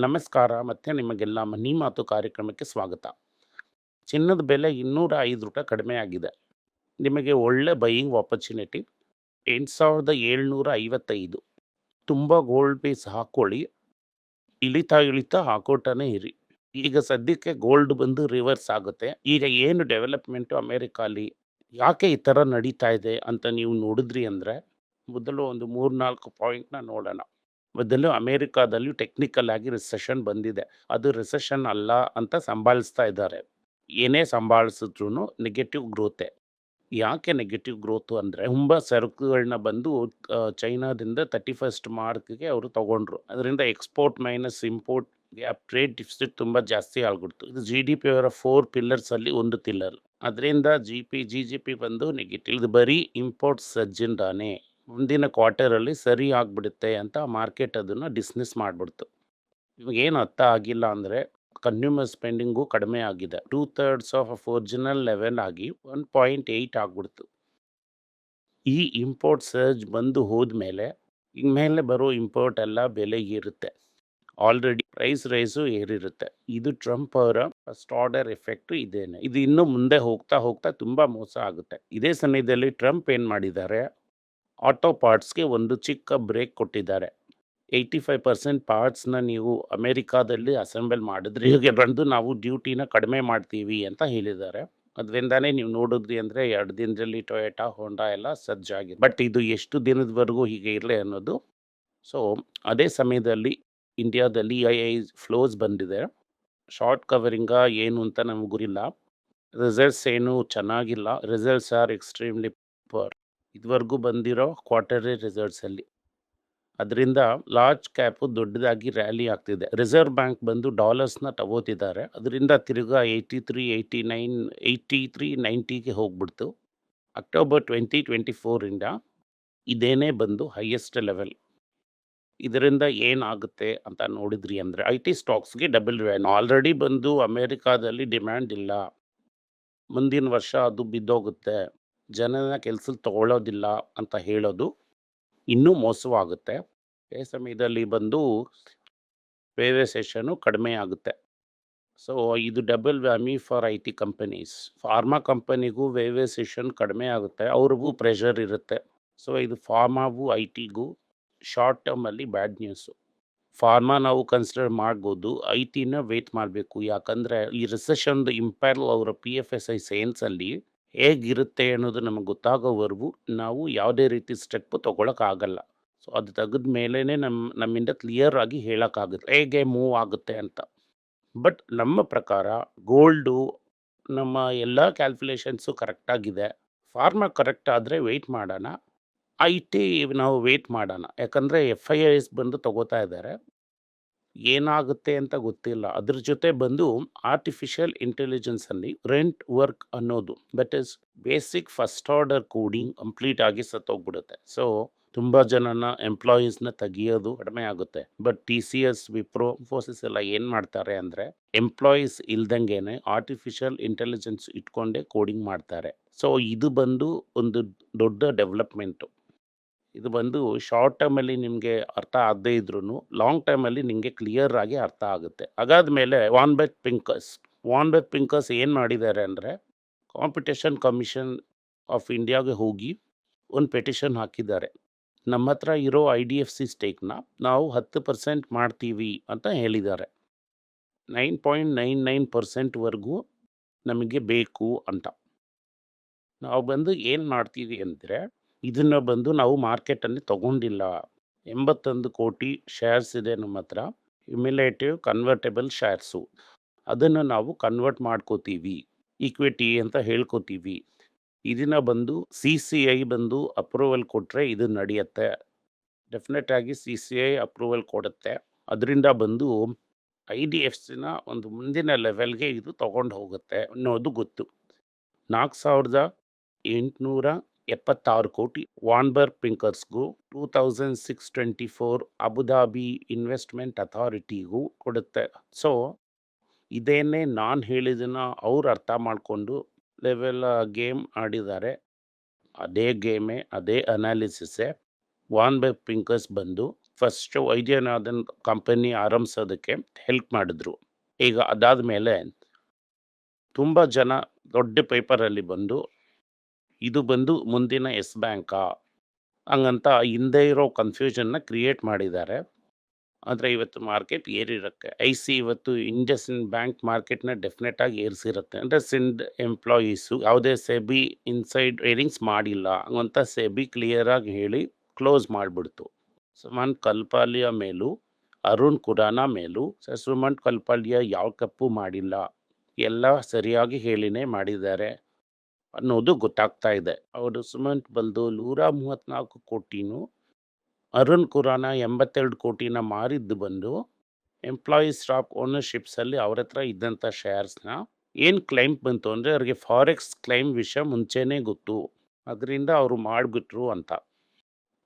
ನಮಸ್ಕಾರ ಮತ್ತು ನಿಮಗೆಲ್ಲ ಮನಿ ಮಾತು ಕಾರ್ಯಕ್ರಮಕ್ಕೆ ಸ್ವಾಗತ. ಚಿನ್ನದ ಬೆಲೆ ₹205 ಕಡಿಮೆ ಆಗಿದೆ. ನಿಮಗೆ ಒಳ್ಳೆ ಬೈಯಿಂಗ್ ಆಪರ್ಚುನಿಟಿ 8755 ತುಂಬ ಗೋಲ್ಡ್ ಪೀಸ್ ಹಾಕ್ಕೊಳ್ಳಿ. ಇಳಿತಾ ಇಳಿತಾ ಹಾಕೋಟನೇ ಇರಿ. ಈಗ ಸದ್ಯಕ್ಕೆ ಗೋಲ್ಡ್ ಬಂದು ರಿವರ್ಸ್ ಆಗುತ್ತೆ. ಈಗ ಏನು ಡೆವಲಪ್‌ಮೆಂಟು ಅಮೇರಿಕಾಲಿ ಯಾಕೆ ಈ ಥರ ನಡೀತಾ ಇದೆ ಅಂತ ನೀವು ನೋಡಿದ್ರಿ ಅಂದರೆ ಮೊದಲು ಒಂದು 3, 4 ಪಾಯಿಂಟ್‌ನ ನೋಡೋಣ. ಮೊದಲು ಅಮೆರಿಕಾದಲ್ಲಿ ಟೆಕ್ನಿಕಲ್ ಆಗಿ ರಿಸೆಷನ್ ಬಂದಿದೆ. ಅದು ರಿಸೆಷನ್ ಅಲ್ಲ ಅಂತ ಸಂಭಾಳಿಸ್ತಾ ಇದ್ದಾರೆ. ಏನೇ ಸಂಭಾಳಿಸಿದ್ರು ನೆಗೆಟಿವ್ ಗ್ರೋತೆ. ಯಾಕೆ ನೆಗೆಟಿವ್ ಗ್ರೋತು ಅಂದರೆ ತುಂಬ ಸರಕುಗಳನ್ನ ಬಂದು ಚೈನಾದಿಂದ ತರ್ಟಿ ಫಸ್ಟ್ ಮಾರ್ಕ್ಗೆ ಅವರು ತಗೊಂಡ್ರು. ಅದರಿಂದ export minus import trade deficit ತುಂಬ ಜಾಸ್ತಿ ಆಗ್ಬಿಡ್ತು. ಇದು ಜಿ ಡಿ ಪಿ ಅವರ ಫೋರ್ ಪಿಲ್ಲರ್ಸ್ ಅಲ್ಲಿ ಒಂದು ಪಿಲ್ಲರ್. ಅದರಿಂದ G P G G P ಬಂದು ನೆಗೆಟಿವ್. ಇದು ಬರೀ ಇಂಪೋರ್ಟ್ ಸರ್ಜಿಂದಾನೆ. ಮುಂದಿನ ಕ್ವಾರ್ಟರಲ್ಲಿ ಸರಿ ಆಗಿಬಿಡುತ್ತೆ ಅಂತ ಮಾರ್ಕೆಟ್ ಅದನ್ನು ಡಿಸ್ಮಿಸ್ ಮಾಡ್ಬಿಡ್ತು. ಇವಾಗೇನು ಅರ್ಥ ಆಗಿಲ್ಲ ಅಂದರೆ ಕನ್ಸ್ಯೂಮರ್ ಸ್ಪೆಂಡಿಂಗು ಕಡಿಮೆ ಆಗಿದೆ. 2/3 ಆಫ್ ಒರಿಜಿನಲ್ ಲೆವೆಲ್ ಆಗಿ ಒನ್ ಪಾಯಿಂಟ್ ಏಯ್ಟ್ ಆಗಿಬಿಡ್ತು ಈ ಇಂಪೋರ್ಟ್ ಸರ್ಜ್ ಬಂದು ಹೋದ್ಮೇಲೆ, ಇನ್ಮೇಲೆ ಬರೋ ಇಂಪೋರ್ಟ್ ಎಲ್ಲ ಬೆಲೆ ಏರುತ್ತೆ. ಆಲ್ರೆಡಿ ಪ್ರೈಸ್ ರೈಸು ಏರಿರುತ್ತೆ. ಇದು ಟ್ರಂಪ್ ಅವರ ಫಸ್ಟ್ ಆರ್ಡರ್ ಎಫೆಕ್ಟು ಇದೇನೆ. ಇದು ಇನ್ನೂ ಮುಂದೆ ಹೋಗ್ತಾ ಹೋಗ್ತಾ ತುಂಬ ಮೋಸ ಆಗುತ್ತೆ. ಇದೇ ಸಮಯದಲ್ಲಿ ಟ್ರಂಪ್ ಏನು ಮಾಡಿದ್ದಾರೆ, ಆಟೋ ಪಾರ್ಟ್ಸ್‌ಗೆ ಒಂದು ಚಿಕ್ಕ ಬ್ರೇಕ್ ಕೊಟ್ಟಿದ್ದಾರೆ. 85% ಪಾರ್ಟ್ಸ್‌ನ ನೀವು ಅಮೇರಿಕಾದಲ್ಲಿ ಅಸೆಂಬಲ್ ಮಾಡಿದ್ರೆ ಹೀಗೆ ಬಂದು ನಾವು ಡ್ಯೂಟಿನ ಕಡಿಮೆ ಮಾಡ್ತೀವಿ ಅಂತ ಹೇಳಿದ್ದಾರೆ. ಅದರಿಂದಾನೇ ನೀವು ನೋಡಿದ್ರಿ ಅಂದರೆ ಎರಡು ದಿನದಲ್ಲಿ ಟೊಯೆಟಾ ಹೋಂಡಾ ಎಲ್ಲ ಸಜ್ಜಾಗಿದೆ. ಬಟ್ ಇದು ಎಷ್ಟು ದಿನದವರೆಗೂ ಹೀಗೆ ಇರಲಿ ಅನ್ನೋದು. ಸೊ, ಅದೇ ಸಮಯದಲ್ಲಿ ಇಂಡಿಯಾದಲ್ಲಿ ಐ ಐ ಫ್ಲೋಸ್ ಬಂದಿದೆ. ಶಾರ್ಟ್ ಕವರಿಂಗಾ ಏನು ಅಂತ ನಮಗೆ ಗುರಿಲ್ಲ ರಿಸಲ್ಟ್ಸ್ ಏನು ಚೆನ್ನಾಗಿಲ್ಲ. Results are extremely. ಇದುವರೆಗೂ ಬಂದಿರೋ ಕ್ವಾರ್ಟರ್ಲಿ ರಿಸಲ್ಟ್ಸಲ್ಲಿ ಅದರಿಂದ ಲಾರ್ಜ್ ಕ್ಯಾಪು ದೊಡ್ಡದಾಗಿ ರ್ಯಾಲಿ ಆಗ್ತಿದೆ. ರಿಸರ್ವ್ ಬ್ಯಾಂಕ್ ಬಂದು ಡಾಲರ್ಸ್‌ನ ತಗೋತಿದ್ದಾರೆ. ಅದರಿಂದ ತಿರ್ಗಾ 83, 89, 83, 90ಗೆ ಹೋಗ್ಬಿಡ್ತು. ಅಕ್ಟೋಬರ್ ಟ್ವೆಂಟಿ ಟ್ವೆಂಟಿ ಫೋರಿಂದ ಇದೇನೇ ಬಂದು ಹೈಯೆಸ್ಟ್ ಲೆವೆಲ್. ಇದರಿಂದ ಏನಾಗುತ್ತೆ ಅಂತ ನೋಡಿದ್ರಿ ಅಂದರೆ ಐ ಟಿ ಸ್ಟಾಕ್ಸ್‌ಗೆ ಡಬಲ್ ವ್ಯಾನ್ ಆಲ್ರೆಡಿ ಬಂದು ಅಮೇರಿಕಾದಲ್ಲಿ ಡಿಮ್ಯಾಂಡ್ ಇಲ್ಲ. ಮುಂದಿನ ವರ್ಷ ಅದು ಬಿದ್ದೋಗುತ್ತೆ. ಜನನ ಕೆಲಸದಲ್ಲಿ ತಗೊಳ್ಳೋದಿಲ್ಲ ಅಂತ ಹೇಳೋದು ಇನ್ನೂ ಮೋಸವಾಗುತ್ತೆ. ಅದೇ ಸಮಯದಲ್ಲಿ ಬಂದು ವೇರಿಯೇಷನ್ನು ಕಡಿಮೆ ಆಗುತ್ತೆ. ಸೊ, ಇದು double whammy for I T companies. Pharma ಕಂಪನಿಗೂ session ಕಡಿಮೆ ಆಗುತ್ತೆ. ಅವ್ರಿಗೂ ಪ್ರೆಷರ್ ಇರುತ್ತೆ. ಸೊ, ಇದು ಫಾರ್ಮಾಗೂ, ಟಿಗೂ ಶಾರ್ಟ್ ಟರ್ಮಲ್ಲಿ ಬ್ಯಾಡ್ ನ್ಯೂಸು. ಫಾರ್ಮಾ ನಾವು ಕನ್ಸಿಡರ್ ಮಾಡ್ಬೋದು. ಐ ಟಿನ ವೇಟ್ ಮಾಡಬೇಕು ಯಾಕಂದರೆ ಈ ರಿಸೆಷನ್‌ದು ಇಂಪ್ಯಾಕ್ಟ್ ಅವರ ಪಿ ಎಫ್ ಎಸ್ ಐ ಅಲ್ಲಿ ಹೇಗಿರುತ್ತೆ ಅನ್ನೋದು ನಮಗೆ ಗೊತ್ತಾಗೋವರೆಗೂ ನಾವು ಯಾವುದೇ ರೀತಿ ಸ್ಟೆಪ್ ತೊಗೊಳಕ್ಕಾಗಲ್ಲ ಸೊ, ಅದು ತೆಗೆದ ಮೇಲೇ ನಮ್ಮ ನಮ್ಮಿಂದ ಕ್ಲಿಯರ್ ಆಗಿ ಹೇಳೋಕ್ಕಾಗುತ್ತೆ ಹೇಗೆ ಮೂವ್ ಆಗುತ್ತೆ ಅಂತ. ಬಟ್ ನಮ್ಮ ಪ್ರಕಾರ ಗೋಲ್ಡು ನಮ್ಮ ಎಲ್ಲ ಕ್ಯಾಲ್ಕುಲೇಷನ್ಸು ಕರೆಕ್ಟಾಗಿದೆ ಫಾರ್ಮ ಕರೆಕ್ಟ್ ಆದರೆ ವೆಯ್ಟ್ ಮಾಡೋಣ. ಐ ಟಿ ನಾವು ವೆಯ್ಟ್ ಮಾಡೋಣ. ಯಾಕಂದರೆ ಎಫ್ ಐ ಎಸ್ ಬಂದು ತಗೋತಾ ಇದ್ದಾರೆ. ಏನಾಗುತ್ತೆ ಅಂತ ಗೊತ್ತಿಲ್ಲ. ಅದ್ರ ಜೊತೆ ಬಂದು ಆರ್ಟಿಫಿಷಿಯಲ್ ಇಂಟೆಲಿಜೆನ್ಸ್ ಅಲ್ಲಿ ರೆಂಟ್ ವರ್ಕ್ ಅನ್ನೋದು but is basic first order coding complete ಆಗಿ ಸತ್ತೋಗ್ಬಿಡುತ್ತೆ. ಸೊ, ತುಂಬಾ ಜನನ ಎಂಪ್ಲಾಯೀಸ್‌ನ ತೆಗಿಯೋದು ಕಡಿಮೆ ಆಗುತ್ತೆ. But T C S Wipro, Infosys ಎಲ್ಲ ಏನ್ ಮಾಡ್ತಾರೆ ಅಂದ್ರೆ, ಎಂಪ್ಲಾಯೀಸ್ ಇಲ್ದಂಗೆನೆ ಆರ್ಟಿಫಿಷಿಯಲ್ ಇಂಟೆಲಿಜೆನ್ಸ್ ಇಟ್ಕೊಂಡೇ ಕೋಡಿಂಗ್ ಮಾಡ್ತಾರೆ. ಸೊ, ಇದು ಬಂದು ಒಂದು ದೊಡ್ಡ ಡೆವಲಪ್‌ಮೆಂಟು. ಇದು ಬಂದು ಶಾರ್ಟ್ ಟರ್ಮ್ ಅಲ್ಲಿ ನಿಮ್ಗೆ ಅರ್ಥ ಆಗದೇ ಇದ್ರೂ ಲಾಂಗ್ ಟರ್ಮ್ ಅಲ್ಲಿ ನಿಮಗೆ ಕ್ಲಿಯರ್ ಆಗಿ ಅರ್ಥ ಆಗುತ್ತೆ. ಅದಾದ್ಮೇಲೆ ವಾನ್ ಬೆಟ್ ಪಿಂಕರ್ಸ್. ವಾನ್ ಬೆಟ್ ಪಿಂಕರ್ಸ್ ಏನು ಮಾಡಿದ್ದಾರೆ ಅಂದ್ರೆ, ಕಾಂಪಿಟೇಷನ್ ಕಮಿಷನ್ ಆಫ್ ಇಂಡಿಯಾಗೆ ಹೋಗಿ ಒಂದು ಪೆಟಿಷನ್ ಹಾಕಿದ್ದಾರೆ. ನಮ್ಮ ಹತ್ರ ಇರೋ ಐ ಡಿ ಎಫ್ ಸಿ ಸ್ಟೇಕ್‌ನ ನಾವು 10% ಮಾಡ್ತೀವಿ ಅಂತ ಹೇಳಿದ್ದಾರೆ. ನೈನ್ ಪಾಯಿಂಟ್ ನೈನ್ ನೈನ್ ಪರ್ಸೆಂಟ್ವರೆಗೂ ನಮಗೆ ಬೇಕು ಅಂತ. ನಾವು ಬಂದು ಏನು ಮಾಡ್ತೀವಿ ಅಂದ್ರೆ, ಇದನ್ನ ಬಂದು ನಾವು ಮಾರ್ಕೆಟಲ್ಲಿ ತಗೊಂಡಿಲ್ಲ. 81 ಕೋಟಿ ಶೇರ್ಸ್ ಇದೆ ನಮ್ಮ ಹತ್ರ. Cumulative convertible shares. ಅದನ್ನು ನಾವು ಕನ್ವರ್ಟ್ ಮಾಡ್ಕೋತೀವಿ. ಈಕ್ವಿಟಿ ಅಂತ ಹೇಳ್ಕೋತೀವಿ. ಇದನ್ನ ಬಂದು ಸಿ ಸಿ ಐ ಬಂದು ಅಪ್ರೂವಲ್ ಕೊಟ್ಟರೆ ಇದು ನಡೆಯುತ್ತೆ. ಡೆಫಿನೆಟ್ ಆಗಿ ಐ ಅಪ್ರೂವಲ್ ಕೊಡುತ್ತೆ. ಅದರಿಂದ ಬಂದು ಐ ಡಿ ಎಫ್ ಸಿನ ಒಂದು ಮುಂದಿನ ಲೆವೆಲ್‌ಗೆ ಇದು ತಗೊಂಡು ಹೋಗುತ್ತೆ ಅನ್ನೋದು ಗೊತ್ತು. 4876 ಕೋಟಿ ವಾನ್ಬರ್ ಪಿಂಕರ್ಸ್‌ಗೂ, 2624 ಅಬುಧಾಬಿ ಇನ್ವೆಸ್ಟ್‌ಮೆಂಟ್ ಅಥಾರಿಟಿಗೂ ಕೊಡುತ್ತೆ. ಸೊ, ಇದೇನೇ ನಾನು ಹೇಳಿದ್ದನ್ನು ಅವ್ರು ಅರ್ಥ ಮಾಡಿಕೊಂಡು ಲೆವೆಲ್ ಗೇಮ್ ಆಡಿದ್ದಾರೆ. ಅದೇ ಗೇಮೇ, ಅದೇ ಅನಾಲಿಸಿಸೇ ವಾನ್ಬರ್ ಪಿಂಕರ್ಸ್ ಬಂದು ಫಸ್ಟು ವೈದ್ಯನಾಥನ್ ಕಂಪನಿ ಆರಂಭಿಸೋದಕ್ಕೆ ಹೆಲ್ಪ್ ಮಾಡಿದ್ರು ಈಗ ಅದಾದ ಮೇಲೆ ತುಂಬ ಜನ ದೊಡ್ಡ ಪೇಪರಲ್ಲಿ ಬಂದು ಇದು ಬಂದು ಮುಂದಿನ ಎಸ್ ಬ್ಯಾಂಕಾ? ಹಂಗಂತ ಹಿಂದೆ ಇರೋ ಕನ್ಫ್ಯೂಷನ್ನ ಕ್ರಿಯೇಟ್ ಮಾಡಿದ್ದಾರೆ. ಆದರೆ ಇವತ್ತು ಮಾರ್ಕೆಟ್ ಏರಿರುತ್ತೆ ಐ ಸಿ ಇವತ್ತು ಇಂಡಸ್ ಬ್ಯಾಂಕ್ ಮಾರ್ಕೆಟ್ನ ಡೆಫಿನೆಟಾಗಿ ಏರಿಸಿರುತ್ತೆ. ಅಂದರೆ ಸಿಂಡ್ ಎಂಪ್ಲಾಯೀಸು ಯಾವುದೇ ಸೆಬಿ ಇನ್ಸೈಡ್ ಟ್ರೇಡಿಂಗ್ಸ್ ಮಾಡಿಲ್ಲ. ಹಂಗಂತ ಸೆಬಿ ಕ್ಲಿಯರಾಗಿ ಹೇಳಿ ಕ್ಲೋಸ್ ಮಾಡಿಬಿಡ್ತು. ಸುಮನ್ ಕಲ್ಪಾಲಿಯ ಮೇಲೂ, ಅರುಣ್ ಕುರಾನ ಮೇಲೂ ಸುಮನ್ ಕಲ್ಪಾಲಿಯ ಯಾವ ಕಪ್ಪು ಮಾಡಿಲ್ಲ. ಎಲ್ಲ ಸರಿಯಾಗಿ ಹೇಳಿನೇ ಮಾಡಿದ್ದಾರೆ. ಅನ್ನೋದು ಗೊತ್ತಾಗ್ತಾ ಇದೆ. ಅವರು ಸಿಮೆಂಟ್ ಬಲ್ದು ನೂರ ಮೂವತ್ತ್ನಾಲ್ಕು ಕೋಟಿನೂ ಅರುಣ್ ಕುರಾನ ಎಂಬತ್ತೆರಡು ಕೋಟಿನ ಮಾರಿದ್ದು ಬಂದು ಎಂಪ್ಲಾಯೀಸ್ ಸ್ಟಾಕ್ ಓನರ್ಶಿಪ್ಸಲ್ಲಿ ಅವ್ರ ಹತ್ರ ಇದ್ದಂಥ ಶೇರ್ಸ್ನ ಏನು ಕ್ಲೈಮ್ ಬಂತು ಅಂದರೆ ಅವ್ರಿಗೆ ಫಾರೆಕ್ಸ್ ಕ್ಲೈಮ್ ವಿಷಯ ಮುಂಚೆನೇ ಗೊತ್ತು. ಅದರಿಂದ ಅವರು ಮಾಡಿಬಿಟ್ರು ಅಂತ.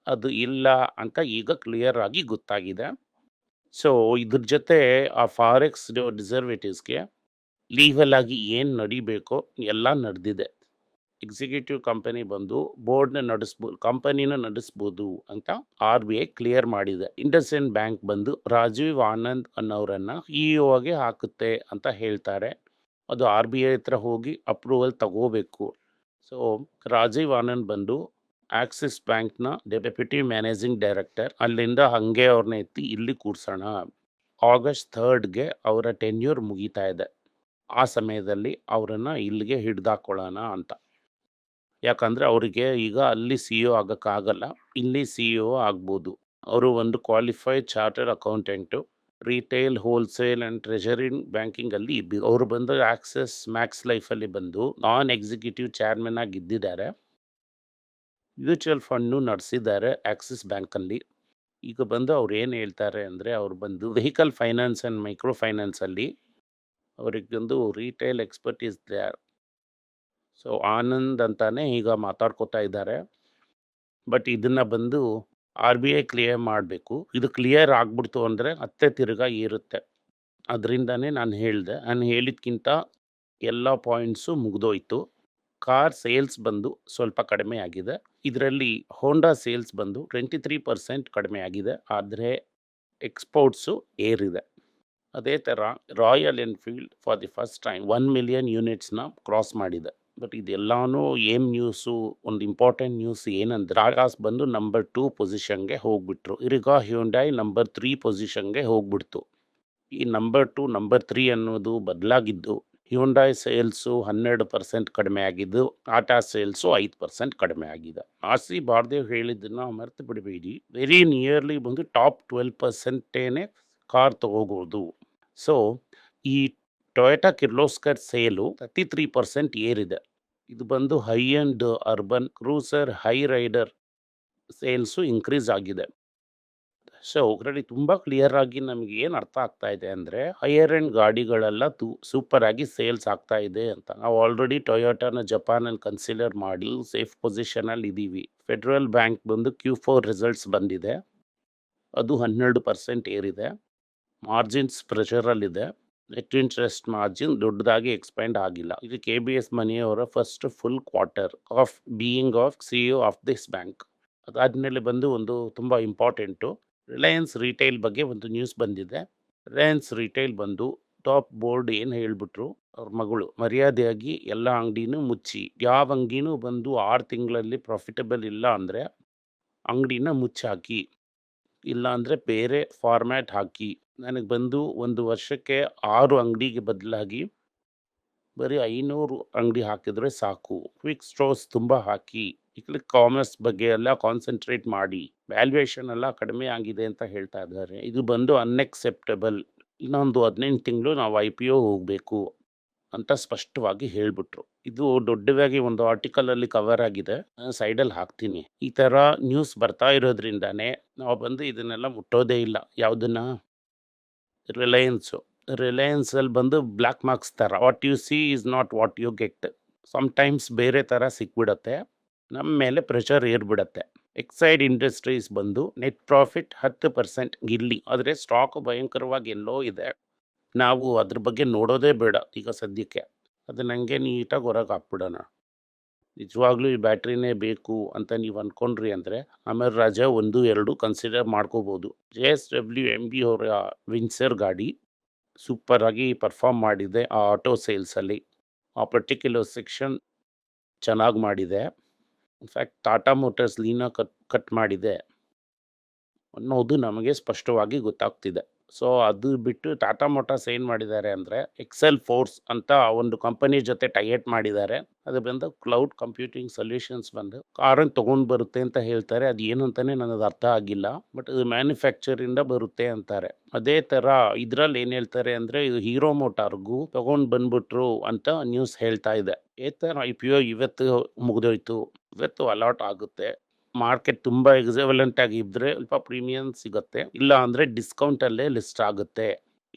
ಅದು ಇಲ್ಲ ಅಂತ ಈಗ ಕ್ಲಿಯರ್ ಆಗಿ ಗೊತ್ತಾಗಿದೆ. ಸೊ ಇದ್ರ ಜೊತೆ ಆ ಫಾರೆಕ್ಸ್ ರಿಸರ್ವೇಟಿವ್ಸ್ಗೆ ಲೀಗಲ್ ಆಗಿ ಏನು ನಡಿಬೇಕೋ ಎಲ್ಲ ನಡೆದಿದೆ. ಎಕ್ಸಿಕ್ಯೂಟಿವ್ ಕಂಪನಿ ಬಂದು ಬೋರ್ಡ್ನ ನಡೆಸ್ಬೋದು ಕಂಪನಿನ ನಡೆಸ್ಬೋದು ಅಂತ ಆರ್ ಬಿ ಐ ಕ್ಲಿಯರ್ ಮಾಡಿದೆ. ಇಂಡಸ್ಇಂಡ್ ಬ್ಯಾಂಕ್ ಬಂದು ರಾಜೀವ್ ಆನಂದ್ ಅನ್ನೋರನ್ನು ಇ ಆಗಿ ಹಾಕುತ್ತೆ ಅಂತ ಹೇಳ್ತಾರೆ. ಅದು ಆರ್ ಬಿ ಐ ಹತ್ರ ಹೋಗಿ ಅಪ್ರೂವಲ್ ತಗೋಬೇಕು. ಸೊ ರಾಜೀವ್ ಆನಂದ್ ಬಂದು ಆಕ್ಸಿಸ್ ಬ್ಯಾಂಕ್ನ ಡೆಪ್ಯೂಟಿ ಮ್ಯಾನೇಜಿಂಗ್ ಡೈರೆಕ್ಟರ್ ಅಲ್ಲಿಂದ ಹಂಗೆ ಅವ್ರನ್ನ ಎತ್ತಿ ಇಲ್ಲಿ ಕೂರ್ಸೋಣ. ಆಗಸ್ಟ್ ಥರ್ಡ್ಗೆ ಅವರ ಟೆನ್ಯೂರ್ ಮುಗೀತಾ ಇದೆ. ಆ ಸಮಯದಲ್ಲಿ ಅವರನ್ನು ಇಲ್ಲಿಗೆ ಹಿಡ್ದಾಕೊಳ್ಳೋಣ ಅಂತ. ಯಾಕಂದರೆ ಅವರಿಗೆ ಈಗ ಅಲ್ಲಿ ಸಿ ಇ ಆಗೋಕ್ಕಾಗಲ್ಲ. ಇಲ್ಲಿ ಸಿ ಇ ಆಗ್ಬೋದು. ಅವರು ಒಂದು qualified chartered accountant retail wholesale and treasury ಬ್ಯಾಂಕಿಂಗಲ್ಲಿ ಅವರು ಬಂದು ಆಕ್ಸೆಸ್ ಮ್ಯಾಕ್ಸ್ ಲೈಫಲ್ಲಿ ಬಂದು ನಾನ್ ಎಕ್ಸಿಕ್ಯೂಟಿವ್ ಚೇರ್ಮನ್ ಆಗಿ ಇದ್ದಿದ್ದಾರೆ. ಮ್ಯೂಚುವಲ್ ಫಂಡ್ನು ನಡೆಸಿದ್ದಾರೆ ಆಕ್ಸಿಸ್ ಬ್ಯಾಂಕಲ್ಲಿ ಈಗ ಬಂದು ಅವ್ರು ಏನು ಹೇಳ್ತಾರೆ ಅಂದರೆ ಅವ್ರು ಬಂದು ವೆಹಿಕಲ್ ಫೈನಾನ್ಸ್ ಆ್ಯಂಡ್ ಮೈಕ್ರೋ ಫೈನಾನ್ಸಲ್ಲಿ ಅವರಿಗೊಂದು retail expertise there so, Anand ಅಂತಾನೆ ಈಗ ಮಾತಾಡ್ಕೋತಾ ಇದ್ದಾರೆ. ಬಟ್ ಇದನ್ನ ಬಂದು ಆರ್ ಬಿ ಐ ಕ್ಲಿಯರ್ ಮಾಡಬೇಕು. ಇದು ಕ್ಲಿಯರ್ ಆಗ್ಬಿಡ್ತು ಅಂದರೆ ಅತ್ತೆ ತಿರ್ಗಾ ಇರುತ್ತೆ. ಅದರಿಂದನೇ ನಾನು ಹೇಳಿದೆ. ನಾನು ಹೇಳಿದ್ಕಿಂತ ಎಲ್ಲ ಪಾಯಿಂಟ್ಸು ಮುಗಿದೋಯ್ತು. ಕಾರ್ ಸೇಲ್ಸ್ ಬಂದು ಸ್ವಲ್ಪ ಕಡಿಮೆ ಆಗಿದೆ. ಇದರಲ್ಲಿ ಹೋಂಡಾ ಸೇಲ್ಸ್ ಬಂದು ಟ್ವೆಂಟಿ ತ್ರೀ ಪರ್ಸೆಂಟ್ ಕಡಿಮೆ ಆಗಿದೆ. ಆದರೆ ಎಕ್ಸ್ಪೋರ್ಟ್ಸು ಏರಿದೆ. ಅದೇ ಥರ Royal Enfield for the first time one million ಯೂನಿಟ್ಸ್ನ cross ಮಾಡಿದೆ. ಬಟ್ ಇದೆಲ್ಲನೂ ಏಮ್ ನ್ಯೂಸು, ಒಂದು ಇಂಪಾರ್ಟೆಂಟ್ ನ್ಯೂಸ್ ಏನಂದ್ರೆ ಟಾಟಾಸ್ ಬಂದು ನಂಬರ್ ಟೂ ಪೊಸಿಷನ್ಗೆ ಹೋಗ್ಬಿಟ್ರು. ಇರಿಗಾ ಹ್ಯುಂಡೈ ನಂಬರ್ ತ್ರೀ ಪೊಸಿಷನ್ಗೆ ಹೋಗ್ಬಿಡ್ತು. ಈ ನಂಬರ್ ಟು, ನಂಬರ್ ತ್ರೀ ಅನ್ನೋದು ಬದಲಾಗಿದ್ದು ಹ್ಯೂಂಡಾಯ್ ಸೇಲ್ಸು ಹನ್ನೆರಡು ಪರ್ಸೆಂಟ್ ಕಡಿಮೆ ಆಗಿದ್ದು, ಟಾಟಾ ಸೇಲ್ಸು ಐದು ಪರ್ಸೆಂಟ್ ಕಡಿಮೆ ಆಗಿದೆ ಆರ್ ಸಿ ಬಾರ್ದೇವ್ ಹೇಳಿದ್ದನ್ನು ಮರೆತು ಬಿಡಬೇಡಿ. ವೆರಿ ನಿಯರ್ಲಿ ಬಂದು ಟಾಪ್ ಟ್ವೆಲ್ ಪರ್ಸೆಂಟೇನೆ ಕಾರ್ ತಗೋಬೋದು. ಸೊ, ಈ Toyota Kirloskar sale thirty three percent ಏರಿದೆ. ಇದು ಬಂದು high and urban cruiser Hyryder sales increase ಆಗಿದೆ. ಸೊ ಇದರಲ್ಲಿ ತುಂಬ ಕ್ಲಿಯರ್ ಆಗಿ ನಮಗೆ ಏನು ಅರ್ಥ ಆಗ್ತಾ ಇದೆ ಅಂದರೆ ಹೈಯರ್ ಎಂಡ್ ಗಾಡಿಗಳೆಲ್ಲ ತು ಸೂಪರ್ ಆಗಿ ಸೇಲ್ಸ್ ಆಗ್ತಾ ಇದೆ ಅಂತ. ನಾವು ಆಲ್ರೆಡಿ ಟೊಯೋಟಾನ ಜಪಾನಲ್ಲಿ ಕನ್ಸಿಡರ್ ಮಾಡಿ ಸೇಫ್ ಪೊಸಿಷನಲ್ಲಿ ಇದ್ದೀವಿ ಫೆಡ್ರಲ್ ಬ್ಯಾಂಕ್ ಬಂದು ಕ್ಯೂ ಫೋರ್ ರಿಸಲ್ಟ್ಸ್ ಬಂದಿದೆ. ಅದು ಹನ್ನೆರಡು ಪರ್ಸೆಂಟ್ ಏರಿದೆ. ಮಾರ್ಜಿನ್ಸ್ ಪ್ರೆಷರಲ್ಲಿದೆ ನೆಟ್ ಇಂಟ್ರೆಸ್ಟ್ ಮಾರ್ಜಿನ್ ದೊಡ್ಡದಾಗಿ ಎಕ್ಸ್ಪ್ಯಾಂಡ್ ಆಗಿಲ್ಲ. ಇದು K B S ಮನಿಯವರ first full quarter of being of C E of this bank ಅದಾದಮೇಲೆ ಬಂದು ಒಂದು ತುಂಬ ಇಂಪಾರ್ಟೆಂಟು ರಿಲಯನ್ಸ್ ರಿಟೇಲ್ ಬಗ್ಗೆ ಒಂದು ನ್ಯೂಸ್ ಬಂದಿದೆ. ರಿಲಯನ್ಸ್ ರಿಟೇಲ್ ಬಂದು ಟಾಪ್ ಬೋರ್ಡ್ ಏನು ಹೇಳ್ಬಿಟ್ರು? ಅವ್ರ ಮಗಳು. ಮರ್ಯಾದೆಯಾಗಿ ಎಲ್ಲ ಅಂಗಡಿನೂ ಮುಚ್ಚಿ. ಯಾವ ಅಂಗಡಿನೂ ಬಂದು ಆರು ತಿಂಗಳಲ್ಲಿ ಪ್ರಾಫಿಟಬಲ್ ಇಲ್ಲ ಅಂದರೆ ಅಂಗಡಿನ ಮುಚ್ಚಾಕಿ. ಇಲ್ಲ ಅಂದರೆ ಬೇರೆ ಫಾರ್ಮ್ಯಾಟ್ ಹಾಕಿ. ನನಗೆ ಬಂದು ಒಂದು ವರ್ಷಕ್ಕೆ ಆರು ಅಂಗಡಿಗೆ ಬದಲಾಗಿ ಬರೀ ಐನೂರು ಅಂಗಡಿ ಹಾಕಿದರೆ ಸಾಕು. ಕ್ವಿಕ್ ಸ್ಟೋರ್ಸ್ ತುಂಬ ಹಾಕಿ ಈಗ ಕಾಮರ್ಸ್ ಬಗ್ಗೆ ಎಲ್ಲ ಕಾನ್ಸಂಟ್ರೇಟ್ ಮಾಡಿ ವ್ಯಾಲ್ಯೂಯೇಷನ್ ಎಲ್ಲ ಕಡಿಮೆ ಆಗಿದೆ ಅಂತ ಹೇಳ್ತಾ ಇದ್ದಾರೆ. ಇದು ಬಂದು ಅನ್ಎಕ್ಸೆಪ್ಟಬಲ್ ಇನ್ನೊಂದು ಹದಿನೆಂಟು ತಿಂಗಳು ನಾವು ಐ ಪಿ ಒ ಹೋಗಬೇಕು ಅಂತ ಸ್ಪಷ್ಟವಾಗಿ ಹೇಳ್ಬಿಟ್ರು. ಇದು ದೊಡ್ಡದಾಗಿ ಒಂದು ಆರ್ಟಿಕಲಲ್ಲಿ ಕವರ್ ಆಗಿದೆ. ಸೈಡಲ್ಲಿ ಹಾಕ್ತೀನಿ. ಈ ಥರ ನ್ಯೂಸ್ ಬರ್ತಾ ಇರೋದ್ರಿಂದಾನೇ ನಾವು ಬಂದು ಇದನ್ನೆಲ್ಲ ಮುಟ್ಟೋದೇ ಇಲ್ಲ. ಯಾವುದನ್ನ? ರಿಲಯನ್ಸು. ರಿಲಯನ್ಸಲ್ಲಿ ಬಂದು ಬ್ಲ್ಯಾಕ್ ಮಾರ್ಕ್ಸ್ ಥರ what you see is not what you get. Sometimes ಬೇರೆ ಥರ ಸಿಕ್ಬಿಡತ್ತೆ. ನಮ್ಮ ಮೇಲೆ ಪ್ರೆಷರ್ ಏರ್ಬಿಡತ್ತೆ. ಎಕ್ಸೈಡ್ ಇಂಡಸ್ಟ್ರೀಸ್ ಬಂದು ನೆಟ್ ಪ್ರಾಫಿಟ್ ಹತ್ತು ಪರ್ಸೆಂಟ್ ಇಲ್ಲಿ ಆದರೆ ಸ್ಟಾಕ್ ಭಯಂಕರವಾಗಿ ಎಲ್ಲೋ ಇದೆ. ನಾವು ಅದ್ರ ಬಗ್ಗೆ ನೋಡೋದೇ ಬೇಡ ಈಗ ಸದ್ಯಕ್ಕೆ. ಅದು ನನಗೆ ನೀಟಾಗಿ ಹೊರಗೆ ಹಾಕ್ಬಿಡೋಣ. ನಿಜವಾಗ್ಲೂ ಈ ಬ್ಯಾಟ್ರಿನೇ ಬೇಕು ಅಂತ ನೀವು ಅಂದ್ಕೊಂಡ್ರಿ ಅಂದರೆ ಅಮರ್ ರಾಜ ಒಂದು, ಎರಡು ಕನ್ಸಿಡರ್ ಮಾಡ್ಕೋಬೋದು. J S W M B ಅವರ ವಿನ್ಸರ್ ಗಾಡಿ ಸೂಪರ್ ಆಗಿ ಪರ್ಫಾರ್ಮ್ ಮಾಡಿದೆ ಆ ಆಟೋ ಸೇಲ್ಸಲ್ಲಿ ಆ ಪರ್ಟಿಕ್ಯುಲರ್ ಸೆಕ್ಷನ್ ಚೆನ್ನಾಗಿ ಮಾಡಿದೆ. ಇನ್ಫ್ಯಾಕ್ಟ್ ಟಾಟಾ ಮೋಟರ್ಸ್ ಲೀನ ಕಟ್ ಕಟ್ ಮಾಡಿದೆ ಅನ್ನೋದು ನಮಗೆ ಸ್ಪಷ್ಟವಾಗಿ ಗೊತ್ತಾಗ್ತಿದೆ. ಸೊ, ಅದು ಬಿಟ್ಟು ಟಾಟಾ ಮೋಟಾರ್ಸ್ ಏನು ಮಾಡಿದ್ದಾರೆ ಅಂದರೆ, ಎಕ್ಸೆಲ್ ಫೋರ್ಸ್ ಅಂತ ಒಂದು ಕಂಪನಿ ಜೊತೆ ಟೈಯಟ್ ಮಾಡಿದ್ದಾರೆ. ಅದು ಬಂದು ಕ್ಲೌಡ್ ಕಂಪ್ಯೂಟಿಂಗ್ ಸೊಲ್ಯೂಷನ್ಸ್ ಬಂದು ಕಾರನ್ನು ತೊಗೊಂಡು ಬರುತ್ತೆ ಅಂತ ಹೇಳ್ತಾರೆ. ಅದು ಏನು ಅಂತಲೇ ನನಗೆ ಅರ್ಥ ಆಗಿಲ್ಲ. ಬಟ್ ಇದು ಮ್ಯಾನುಫ್ಯಾಕ್ಚರಿಂದ ಬರುತ್ತೆ ಅಂತಾರೆ. ಅದೇ ಥರ ಇದರಲ್ಲಿ ಏನು ಹೇಳ್ತಾರೆ ಅಂದರೆ, ಇದು ಹೀರೋ ಮೋಟಾರ್ಗೂ ತೊಗೊಂಡು ಬಂದ್ಬಿಟ್ರು ಅಂತ ನ್ಯೂಸ್ ಹೇಳ್ತಾ ಇದೆ. ಥರ ಐ ಪಿ ಇವತ್ತು ಮುಗಿದೋಯ್ತು. ಇವತ್ತು ಅಲಾಟ್ ಆಗುತ್ತೆ. ಮಾರ್ಕೆಟ್ ತುಂಬ ಎಕ್ಸವೆಲೆಂಟ್ ಆಗಿ ಇದ್ದರೆ ಸ್ವಲ್ಪ ಪ್ರೀಮಿಯಂ ಸಿಗುತ್ತೆ. ಇಲ್ಲ ಅಂದರೆ ಡಿಸ್ಕೌಂಟಲ್ಲೇ ಲಿಸ್ಟ್ ಆಗುತ್ತೆ.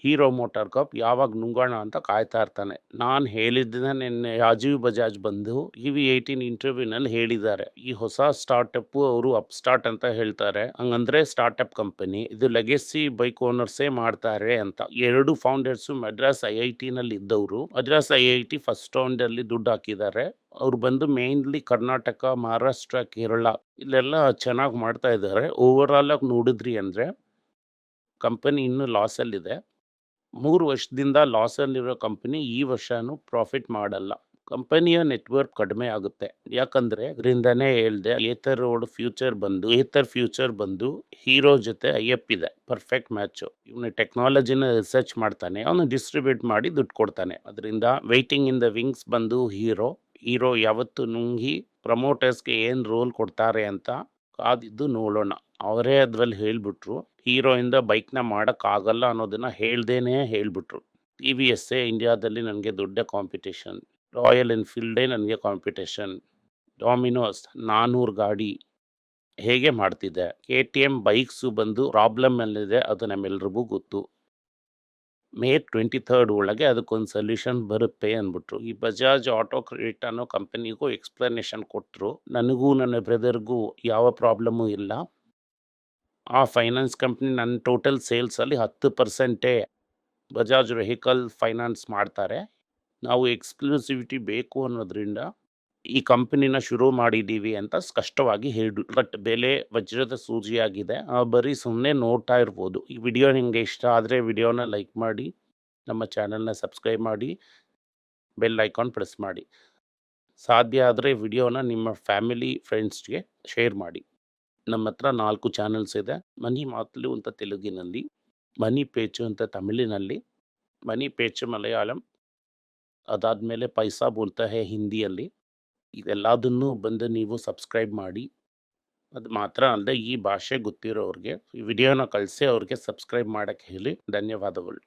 ಹೀರೋ ಮೋಟಾರ್ ಕಪ್ ಯಾವಾಗ ನುಂಗೋಣ ಅಂತ ಕಾಯ್ತಾ ಇರ್ತಾನೆ. ನಾನು ಹೇಳಿದ್ದನ್ನ ನಿನ್ನೆ ರಾಜೀವ್ ಬಜಾಜ್ ಬಂದು ಇ ವಿ ಏಯ್ಟೀನ್ ಇಂಟರ್ವ್ಯೂನಲ್ಲಿ ಹೇಳಿದ್ದಾರೆ. ಈ ಹೊಸ ಸ್ಟಾರ್ಟಪ್ ಅವರು ಅಪ್ ಸ್ಟಾರ್ಟ್ ಅಂತ ಹೇಳ್ತಾರೆ. ಹಂಗಂದ್ರೆ ಸ್ಟಾರ್ಟಪ್ ಕಂಪನಿ, ಇದು ಲೆಗೆಸಿ ಬೈಕ್ ಓನರ್ಸೇ ಮಾಡ್ತಾರೆ ಅಂತ. ಎರಡು ಫೌಂಡರ್ಸು ಮದ್ರಾಸ್ ಐ ಐ ಟಿನಲ್ಲಿ ಇದ್ದವರು. Madras I I T first ರೌಂಡಲ್ಲಿ ದುಡ್ಡು ಹಾಕಿದ್ದಾರೆ. ಅವ್ರು ಬಂದು ಮೇನ್ಲಿ ಕರ್ನಾಟಕ, ಮಹಾರಾಷ್ಟ್ರ, ಕೇರಳ ಇಲ್ಲೆಲ್ಲ ಚೆನ್ನಾಗಿ ಮಾಡ್ತಾ ಇದ್ದಾರೆ. ಓವರ್ ಆಲ್ ಆಗಿ ನೋಡಿದ್ರಿ ಅಂದರೆ ಕಂಪನಿ ಇನ್ನೂ ಲಾಸಲ್ಲಿದೆ. ಮೂರು ವರ್ಷದಿಂದ ಲಾಸಲ್ಲಿರೋ ಕಂಪನಿ ಈ ವರ್ಷನೂ ಪ್ರಾಫಿಟ್ ಮಾಡಲ್ಲ. ಕಂಪನಿಯ ನೆಟ್ವರ್ಕ್ ಕಡಿಮೆ ಆಗುತ್ತೆ. ಯಾಕಂದರೆ ಅದರಿಂದನೇ ಹೇಳ್ದೆ, ಏತರ್ ರೋಡ್ ಫ್ಯೂಚರ್ ಬಂದು, ಏತರ್ ಫ್ಯೂಚರ್ ಬಂದು ಹೀರೋ ಜೊತೆ ಐಯಪ್ ಇದೆ, ಪರ್ಫೆಕ್ಟ್ ಮ್ಯಾಚು. ಇವನು ಟೆಕ್ನಾಲಜಿನ ರಿಸರ್ಚ್ ಮಾಡ್ತಾನೆ, ಅವನು ಡಿಸ್ಟ್ರಿಬ್ಯೂಟ್ ಮಾಡಿ ದುಡ್ಡು ಕೊಡ್ತಾನೆ. ಅದರಿಂದ ವೈಟಿಂಗ್ ಇನ್ ದ ವಿಂಗ್ಸ್ ಬಂದು ಹೀರೋ ಹೀರೋ ಯಾವತ್ತು ನುಂಗಿ ಪ್ರಮೋಟರ್ಸ್ಗೆ ಏನು ರೋಲ್ ಕೊಡ್ತಾರೆ ಅಂತ ಕಾದಿದ್ದು ನೋಡೋಣ. ಅವರೇ ಅದ್ರಲ್ಲಿ ಹೇಳ್ಬಿಟ್ರು ಹೀರೋಯಿಂದ ಬೈಕ್ನ ಮಾಡೋಕ್ಕಾಗಲ್ಲ ಅನ್ನೋದನ್ನು ಹೇಳ್ದೇನೆ ಹೇಳ್ಬಿಟ್ರು. ಟಿ ವಿ ಎಸ್ಸೇ ಇಂಡಿಯಾದಲ್ಲಿ ನನಗೆ ದೊಡ್ಡ ಕಾಂಪಿಟೇಷನ್. ರಾಯಲ್ ಎನ್ಫೀಲ್ಡೇ ನನಗೆ ಕಾಂಪಿಟೇಷನ್. ಡಾಮಿನೋಸ್ ನಾನ್ನೂರು ಗಾಡಿ ಹೇಗೆ ಮಾಡ್ತಿದ್ದೆ? ಕೆ ಟಿ ಎಂ ಬೈಕ್ಸು ಬಂದು ಪ್ರಾಬ್ಲಮ್ಮಲ್ಲಿದೆ ಅದು ನಮ್ಮೆಲ್ರಿಗೂ ಗೊತ್ತು. ಮೇ ಟ್ವೆಂಟಿ ಥರ್ಡ್ ಒಳಗೆ ಅದಕ್ಕೊಂದು ಸೊಲ್ಯೂಷನ್ ಬರುತ್ತೆ ಅಂದ್ಬಿಟ್ರು. ಈ ಬಜಾಜ್ ಆಟೋ ಕ್ರೆಡಿಟ್ ಅನ್ನೋ ಕಂಪನಿಗೂ ಎಕ್ಸ್ಪ್ಲನೇಷನ್ ಕೊಟ್ಟರು ನನಗೂ, ನನ್ನ ಬ್ರದರ್ಗೂ ಯಾವ ಪ್ರಾಬ್ಲಮ್ಮು ಇಲ್ಲ. ಆ ಫೈನಾನ್ಸ್ ಕಂಪ್ನಿ ನನ್ನ ಟೋಟಲ್ ಸೇಲ್ಸಲ್ಲಿ ಹತ್ತು ಪರ್ಸೆಂಟೇ ಬಜಾಜ್ ವೆಹಿಕಲ್ ಫೈನಾನ್ಸ್ ಮಾಡ್ತಾರೆ. ನಾವು ಎಕ್ಸ್ಕ್ಲೂಸಿವಿಟಿ ಬೇಕು ಅನ್ನೋದ್ರಿಂದ ಈ ಕಂಪನಿನ ಶುರು ಮಾಡಿದ್ದೀವಿ ಅಂತ ಸ್ಪಷ್ಟವಾಗಿ ಹೇಳು ಬಟ್ ಬೆಲೆ ವಜ್ರದ ಸೂಜಿಯಾಗಿದೆ. ಬರೀ ಸುಮ್ಮನೆ ನೋಡ್ತಾ ಇರ್ಬೋದು. ಈ ವಿಡಿಯೋ ನಿಮಗೆ ಇಷ್ಟ ಆದರೆ ವಿಡಿಯೋನ ಲೈಕ್ ಮಾಡಿ, ನಮ್ಮ ಚಾನಲ್ನ ಸಬ್ಸ್ಕ್ರೈಬ್ ಮಾಡಿ, ಬೆಲ್ ಐಕಾನ್ ಪ್ರೆಸ್ ಮಾಡಿ. ಸಾಧ್ಯ ಆದರೆ ವಿಡಿಯೋನ ನಿಮ್ಮ ಫ್ಯಾಮಿಲಿ, ಫ್ರೆಂಡ್ಸ್ಗೆ ಶೇರ್ ಮಾಡಿ. ನಮ್ಮ ಹತ್ರ ನಾಲ್ಕು ಚಾನಲ್ಸ್ ಇದೆ. ಮನಿ ಮಾತಲು ಅಂತ ತೆಲುಗಿನಲ್ಲಿ, ಮನಿ ಪೇಚು ಅಂತ ತಮಿಳಿನಲ್ಲಿ, ಮನಿ ಪೇಚು ಮಲಯಾಳಂ, ಅದಾದಮೇಲೆ ಪೈಸಾ ಬೋಲ್ತಾ ಹೇ ಹಿಂದಿಯಲ್ಲಿ. ಇದೆಲ್ಲದನ್ನೂ ಬಂದು ನೀವು ಸಬ್ಸ್ಕ್ರೈಬ್ ಮಾಡಿ. ಅದು ಮಾತ್ರ ಅಲ್ಲದೆ ಈ ಭಾಷೆ ಗೊತ್ತಿರೋರಿಗೆ, ಈ ವಿಡಿಯೋನ ಕಳಿಸಿ ಅವ್ರಿಗೆ ಸಬ್ಸ್ಕ್ರೈಬ್ ಮಾಡೋಕ್ಕೆ ಹೇಳಿ. ಧನ್ಯವಾದಗಳು.